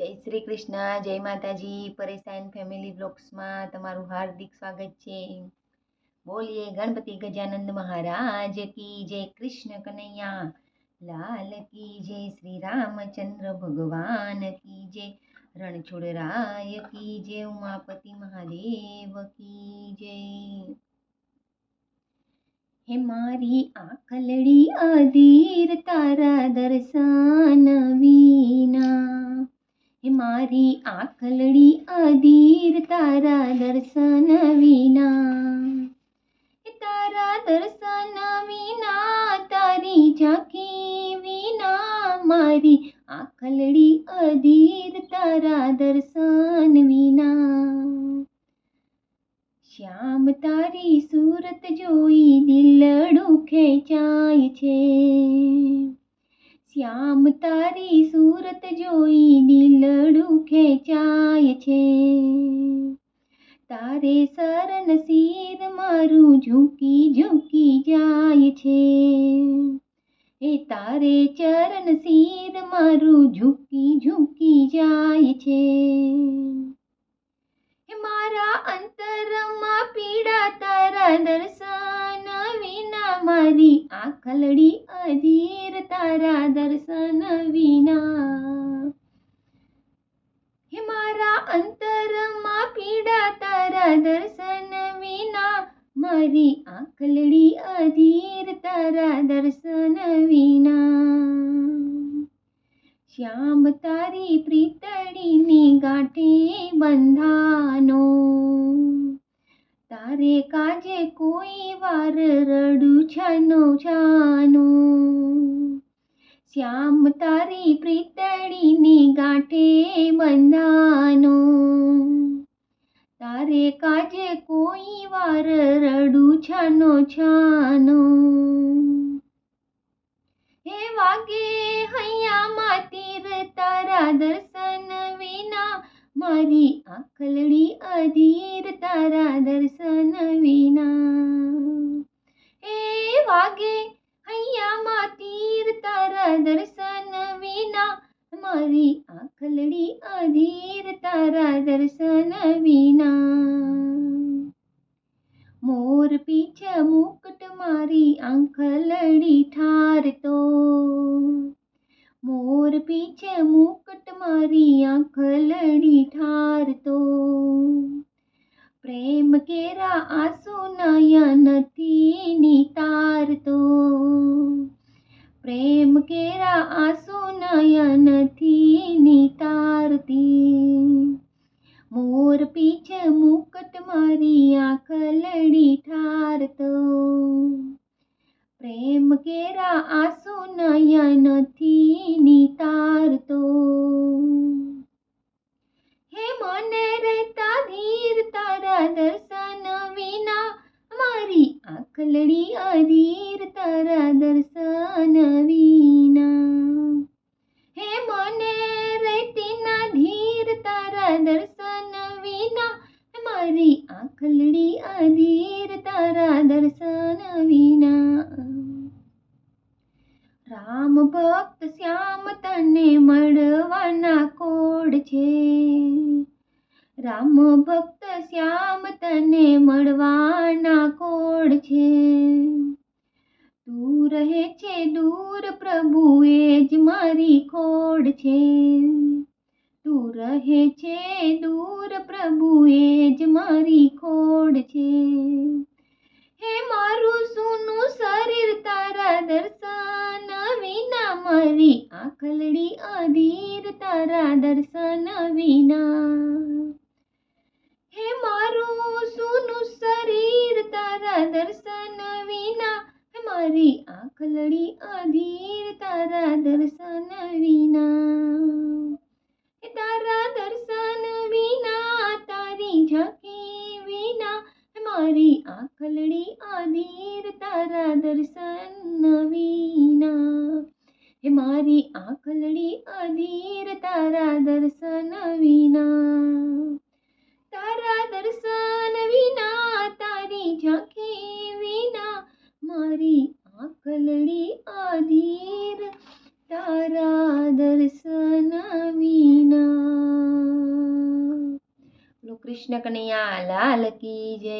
જય શ્રી કૃષ્ણ, જય માતાજી. પરેશાન ફેમિલી બ્લોગ્સમાં તમારું હાર્દિક સ્વાગત છે. બોલીએ ગણપતિ ગજાનંદ મહારાજ કી જય કૃષ્ણ કનૈયા. લાલ કી જય શ્રી રામચંદ્ર ભગવાન કી જય રણછોડરાય કી જય ઉમાપતિ મહાદેવ કી જય. હે મારી આખલડી અધીર તારા દર્શન. મારી આખલડી અધીર તારા દર્શન વિના તારા દર્શન વિના તારી ઝાંખી વિના મારી આખલડી અધીર તારા દર્શન વિના શ્યામ તારી સુરત જોઈ દિલડું ખેંચાય છે શ્યામ તારી સુરત જોઈ દિલડું ખેંચાય છે. તારે શરણ શિર મારું ઝૂકી ઝૂકી જાય છે. એ તારે ચરણ શિર મારું ઝૂકી ઝૂકી જાય છે. એ મારા અંતરમાં પીડા તારા દર્શન વિના મારી આખલડી મારી આખલડી અધીર તારા દર્શન વિના. શ્યામ તારી પ્રીતળીની ગાંઠે બંધાનો. તારે કાજે કોઈ વાર રડું છનો છાનો. શ્યામ તારી પ્રીતળીની ગાંઠે બંધાનો કાજે કોઈ વાર રડું છાનો છાનો. હે વાગે હૈયામાં તીર તારા દર્શન વિના, મારી આખલડી અધીર તારા દર્શન વિના. હે વાગે હૈયામાં તીર તારા દર્શન વિના, મારી આખલડી અધીર તારા દર્શન વિના. મોર પીછ મુકટ મારી આંખલડી ઠારતો મોર પીછ મુકટ મારી આંખલડી ઠારતો પ્રેમ કેરા આંસુ નયનથી મોર પીછ મુકટ મારી આંખ લડી ઠારતો પ્રેમ કેરા આંસુ નયનથી નિતારતો હે મને રહેતા ધીર તારા દર્શન વિના મારી આંખ લડી અધીર તારા દર્શન વિના હે મને રહેતી ના ધીર તારા દર્શન મારી આખલડી અધીર તારા દર્શન વિના રામ ભક્ત શ્યામ તને મળવાના કોડ છે રામ ભક્ત શ્યામ તને મળવાના કોડ છે તું રહે છે દૂર પ્રભુ એ જ મારી ખોડ છે તું રહે છે દૂર પ્રભુ, એ જ મારી ખોડ છે. હે મારું સૂનું શરીર, તારા દર્શન વિના મારી આખલડી અધીર તારા દર્શન વિના. હે મારું સૂનું શરીર, તારા દર્શન વિના મારી આખલડી અધીર તારા દર્શન વિના. તારા દર્શન વિના હે મારી આખલડી અધીર તારા દર્શન વિના તારા દર્શન વિના, તારી ઝાંખી વિના, મારી આખલડી અધીર તારા દર્શન વિના કૃષ્ણ કનૈયા, લાલ કી જય.